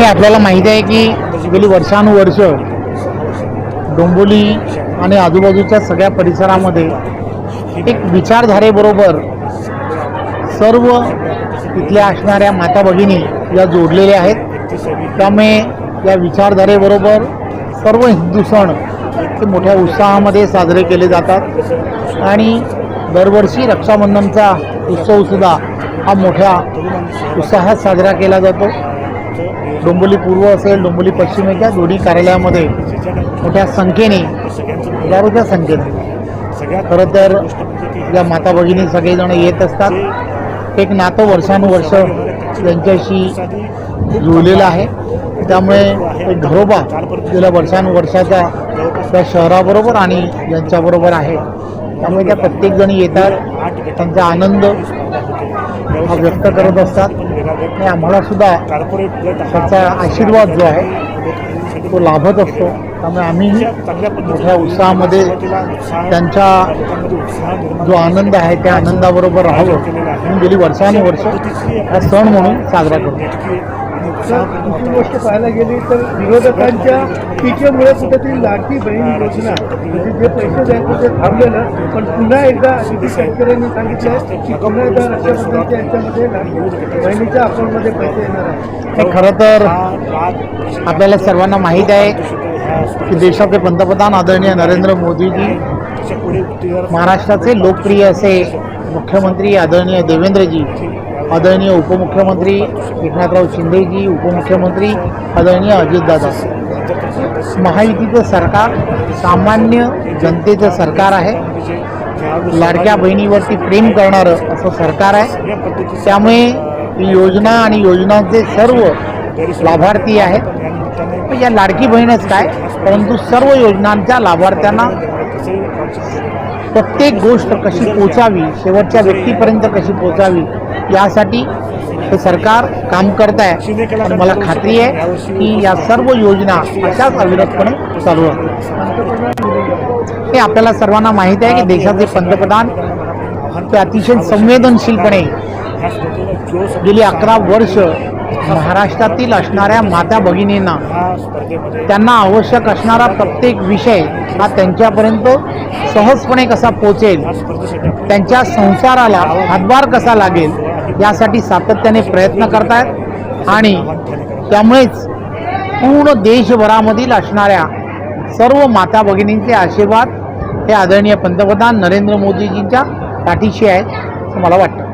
हे आपल्याला माहीत आहे की गेली वर्षानुवर्ष डोंबोली आणि आजूबाजूच्या सगळ्या परिसरामध्ये एक विचारधारेबरोबर सर्व इथल्या असणाऱ्या माता भगिनी या जोडलेल्या आहेत. त्यामुळे या विचारधारेबरोबर सर्व हिंदू सण ते मोठ्या उत्साहामध्ये साजरे केले जातात. आणि दरवर्षी रक्षाबंधनचा उत्सवसुद्धा हा मोठ्या उत्साहात साजरा केला जातो. डोंबिवली पूर्व असेल डोंबिवली पश्चिमेच्या दोन्ही कार्यालयामध्ये मोठ्या संख्येने हजारोच्या संख्येने. खरं तर या माता भगिनी सगळेजण येत असतात. एक नातं वर्षानुवर्ष त्यांच्याशी जुळलेलं आहे. त्यामुळे एक घरोबा गेल्या वर्षानुवर्षाच्या त्या शहराबरोबर आणि यांच्याबरोबर आहे. त्यामुळे त्या प्रत्येकजणी येतात. त्यांचा आनंद हा व्यक्त करत असतात. आणि आम्हाला सुद्धा त्याचा आशीर्वाद जो आहे तो लाभत असतो. त्यामुळे आम्हीही मोठ्या उत्साहामध्ये त्यांच्या जो आनंद आहे त्या आनंदाबरोबर राहावं. म्हणून गेली वर्षानुवर्ष हा सण म्हणून साजरा करतो. दुसरी गोष्ट पाहायला गेली तर विरोधकांच्या टीकेमुळे कुठेतरी लाडकी बहीण योजना म्हणजे जे पैसे द्यायचं ते थांबलेलं पण पुन्हा एकदा नितीन शेतकऱ्यांनी सांगितलं की पुन्हा एकदा रक्षाबंधनच्या याच्यामध्ये लाडकी बहिणीच्या अकाउंटमध्ये पैसे येणार आहे खरं तर आपल्याला सर्वांना माहीत आहे की देशाचे पंतप्रधान आदरणीय नरेंद्र मोदीजी महाराष्ट्राचे लोकप्रिय असे मुख्यमंत्री आदरणीय देवेंद्रजी आदरणीय उपमुख्यमंत्री एकनाथराव शिंदेजी उपमुख्यमंत्री आदरणीय अजितदादा महायुतीचं सरकार सामान्य जनतेचं सरकार आहे. लाडक्या बहिणीवरती प्रेम करणारं असं सरकार आहे. त्यामुळे योजना आणि योजनांचे सर्व लाभार्थी आहेत. या लाडकी बहीणच काय? परंतु सर्व योजनांच्या लाभार्थ्यांना प्रत्येक गोष्ट कशी पोचावी शेवटच्या व्यक्तीपर्यंत कशी पोचावी यासाठी हे सरकार काम करत आहे मला खात्री आहे की या सर्व योजना अशाच अविरतपणे चालू राहतात हे आपल्याला सर्वांना माहीत आहे की देशाचे पंतप्रधान ते अतिशय संवेदनशीलपणे गेली अकरा वर्ष महाराष्ट्रातील असणाऱ्या माता भगिनींना त्यांना आवश्यक असणारा प्रत्येक विषय हा त्यांच्यापर्यंत सहजपणे कसा पोचेल त्यांच्या संसाराला हातभार कसा लागेल यासाठी सातत्याने प्रयत्न करतायत. आणि त्यामुळेच पूर्ण देशभरामधील असणाऱ्या सर्व माता भगिनींचे आशीर्वाद हे आदरणीय पंतप्रधान नरेंद्र मोदीजींच्या पाठीशी आहेत असं मला वाटतं.